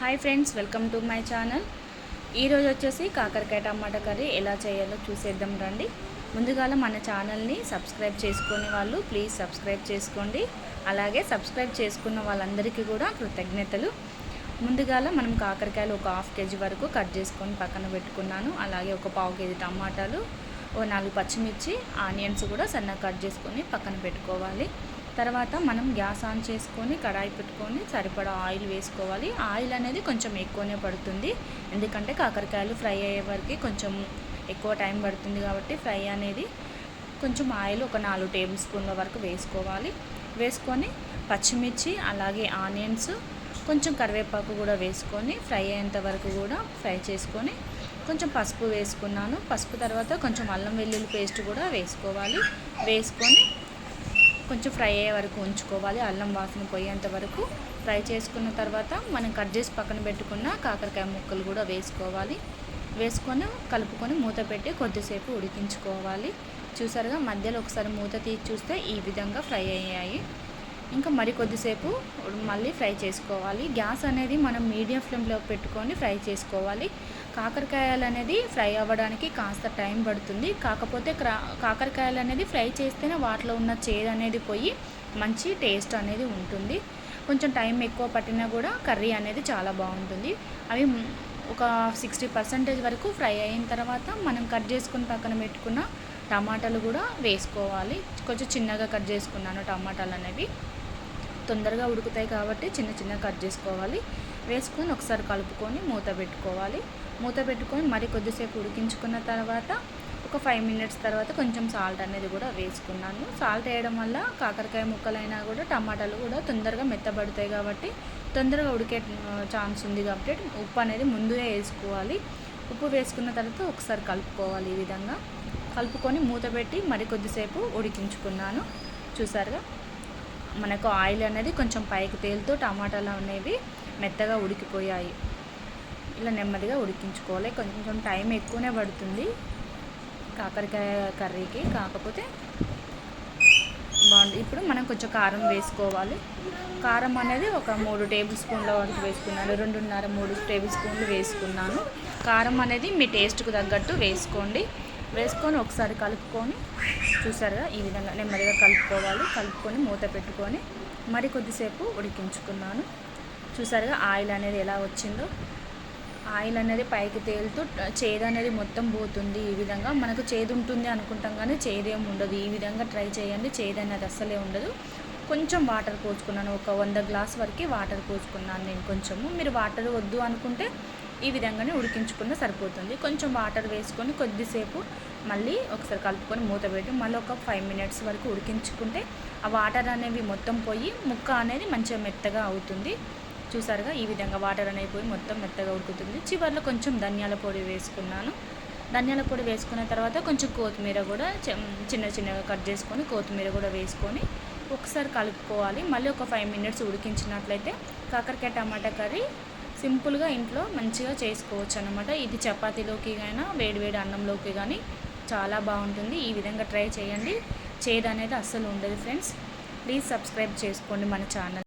Hi friends welcome to my channel. ఈరోజు వచ్చేసి కాకరకాయ టమాటా కర్రీ ఎలా చేయాలో చూసేద్దాం రండి. ముందుగా మన ఛానల్ని సబ్స్క్రైబ్ చేసుకునే వాళ్ళు ప్లీజ్ సబ్స్క్రైబ్ చేసుకోండి. అలాగే సబ్స్క్రైబ్ చేసుకున్న వాళ్ళందరికీ కూడా కృతజ్ఞతలు. ముందుగాల మనం కాకరకాయలు ఒక హాఫ్ కేజీ వరకు కట్ చేసుకొని పక్కన పెట్టుకున్నాను. అలాగే ఒక పావు కేజీ టమాటాలు ఓ నాలుగు పచ్చిమిర్చి ఆనియన్స్ కూడా సన్నగా కట్ చేసుకొని పక్కన పెట్టుకోవాలి. తర్వాత మనం గ్యాస్ ఆన్ చేసుకొని కడాయి పెట్టుకొని సరిపడా ఆయిల్ వేసుకోవాలి. ఆయిల్ అనేది కొంచెం ఎక్కువనే పడుతుంది. ఎందుకంటే కాకరకాయలు ఫ్రై అయ్యే వరకు కొంచెం ఎక్కువ టైం పడుతుంది కాబట్టి ఫ్రై అనేది కొంచెం ఆయిల్ ఒక నాలుగు టేబుల్ స్పూన్ల వరకు వేసుకోవాలి. వేసుకొని పచ్చిమిర్చి అలాగే ఆనియన్స్ కొంచెం కరివేపాకు కూడా వేసుకొని ఫ్రై అయ్యేంత వరకు కూడా ఫ్రై చేసుకొని కొంచెం పసుపు వేసుకున్నాను. పసుపు తర్వాత కొంచెం అల్లం వెల్లుల్లి పేస్ట్ కూడా వేసుకోవాలి. వేసుకొని కొంచెం ఫ్రై అయ్యే వరకు ఉంచుకోవాలి. అల్లం వాసన పోయేంత వరకు ఫ్రై చేసుకున్న తర్వాత మనం కట్ చేసి పక్కన పెట్టుకున్న కాకరకాయ ముక్కలు కూడా వేసుకోవాలి. వేసుకొని కలుపుకొని మూత పెట్టి కొద్దిసేపు ఉడికించుకోవాలి. చూసారుగా మధ్యలో ఒకసారి మూత తీసి చూస్తే ఈ విధంగా ఫ్రై అయ్యాయి. ఇంకా మరి కొద్దిసేపు మళ్ళీ ఫ్రై చేసుకోవాలి. గ్యాస్ అనేది మనం మీడియం ఫ్లేమ్లో పెట్టుకొని ఫ్రై చేసుకోవాలి. కాకరకాయలు అనేది ఫ్రై అవ్వడానికి కాస్త టైం పడుతుంది. కాకపోతే కాకరకాయలు అనేది ఫ్రై చేస్తేనే వాటిలో ఉన్న చేదు అనేది పోయి మంచి టేస్ట్ అనేది ఉంటుంది. కొంచెం టైం ఎక్కువ పట్టినా కూడా కర్రీ అనేది చాలా బాగుంటుంది. అవి ఒక సిక్స్టీ పర్సెంటేజ్ వరకు ఫ్రై అయిన తర్వాత మనం కట్ చేసుకుని పక్కన పెట్టుకున్న టమాటాలు కూడా వేసుకోవాలి. కొంచెం చిన్నగా కట్ చేసుకున్నాను టమాటాలు అనేవి. తొందరగా ఉడుకుతాయి కాబట్టి చిన్న చిన్న కట్ చేసుకోవాలి. వేసుకొని ఒకసారి కలుపుకొని మూత పెట్టుకోవాలి. మూత పెట్టుకొని మరి కొద్దిసేపు ఉడికించుకున్న తర్వాత ఒక ఫైవ్ మినిట్స్ తర్వాత కొంచెం సాల్ట్ అనేది కూడా వేసుకున్నాను. సాల్ట్ వేయడం వల్ల కాకరకాయ ముక్కలైనా కూడా టమాటాలు కూడా తొందరగా మెత్తబడతాయి కాబట్టి తొందరగా ఉడికే ఛాన్స్ ఉంది కాబట్టి ఉప్పు అనేది ముందుగా వేసుకోవాలి. ఉప్పు వేసుకున్న తర్వాత ఒకసారి కలుపుకోవాలి ఈ విధంగా. కలుపుకొని మూత పెట్టి మరి కొద్దిసేపు ఉడికించుకున్నాను. చూసారుగా? మనకు ఆయిల్ అనేది కొంచెం పైకి తేలుతూ టమాటాలు అనేవి మెత్తగా ఉడికిపోయాయి. ఇలా నెమ్మదిగా ఉడికించుకోవాలి. కొంచెం టైం ఎక్కువనే పడుతుంది. కాకరకాయ కర్రీకి కాకపోతే బాగుంది ఇప్పుడు మనం కొంచెం కారం వేసుకోవాలి. కారం అనేది ఒక మూడు టేబుల్ స్పూన్ల వరకు వేసుకున్నాను. రెండున్నర మూడు టేబుల్ స్పూన్లు వేసుకున్నాను. కారం అనేది మీ టేస్ట్కు తగ్గట్టు వేసుకోండి. వేసుకొని ఒకసారి కలుపుకొని చూసారుగా ఈ విధంగా నెమ్మదిగా కలుపుకోవాలి. కలుపుకొని మూత పెట్టుకొని మరి కొద్దిసేపు ఉడికించుకున్నాను. చూసారుగా ఆయిల్ అనేది ఎలా వచ్చిందో. ఆయిల్ అనేది పైకి తేలుతూ చేదు అనేది మొత్తం పోతుంది ఈ విధంగా. మనకు చేదు ఉంటుంది అనుకుంటాం కానీ చేదేం ఉండదు. ఈ విధంగా ట్రై చేయండి. చేదు అనేది అస్సలే ఉండదు. కొంచెం వాటర్ పోసుకున్నాను. ఒక వంద గ్లాస్ వరకు వాటర్ పోసుకున్నాను నేను కొంచెము. మీరు వాటర్ వద్దు అనుకుంటే ఈ విధంగానే ఉడికించుకున్న సరిపోతుంది. కొంచెం వాటర్ వేసుకొని కొద్దిసేపు మళ్ళీ ఒకసారి కలుపుకొని మూత పెట్టి మళ్ళీ ఒక ఫైవ్ మినిట్స్ వరకు ఉడికించుకుంటే ఆ వాటర్ అనేవి మొత్తం పోయి ముక్క అనేది మంచిగా మెత్తగా అవుతుంది. చూసారుగా? ఈ విధంగా వాటర్ అనేది పోయి మొత్తం మెత్తగా ఉడుకుతుంది. చివరిలో కొంచెం ధనియాల పొడి వేసుకున్నాను. ధనియాల పొడి వేసుకున్న తర్వాత కొంచెం కొత్తిమీర కూడా చిన్న చిన్నగా కట్ చేసుకొని కొత్తిమీర కూడా వేసుకొని ఒకసారి కలుపుకోవాలి. మళ్ళీ ఒక ఫైవ్ మినిట్స్ ఉడికించినట్లయితే కాకరకాయ టమాటా కర్రీ సింపుల్గా ఇంట్లో మంచిగా చేసుకోవచ్చు అనమాట ఇది చపాతీలోకి అయినా వేడివేడి అన్నంలోకి కానీ చాలా బాగుంటుంది. ఈ విధంగా ట్రై చేయండి. చేదు అనేది అస్సలు ఉండదు ఫ్రెండ్స్. ప్లీజ్ సబ్స్క్రైబ్ చేసుకోండి మన ఛానల్.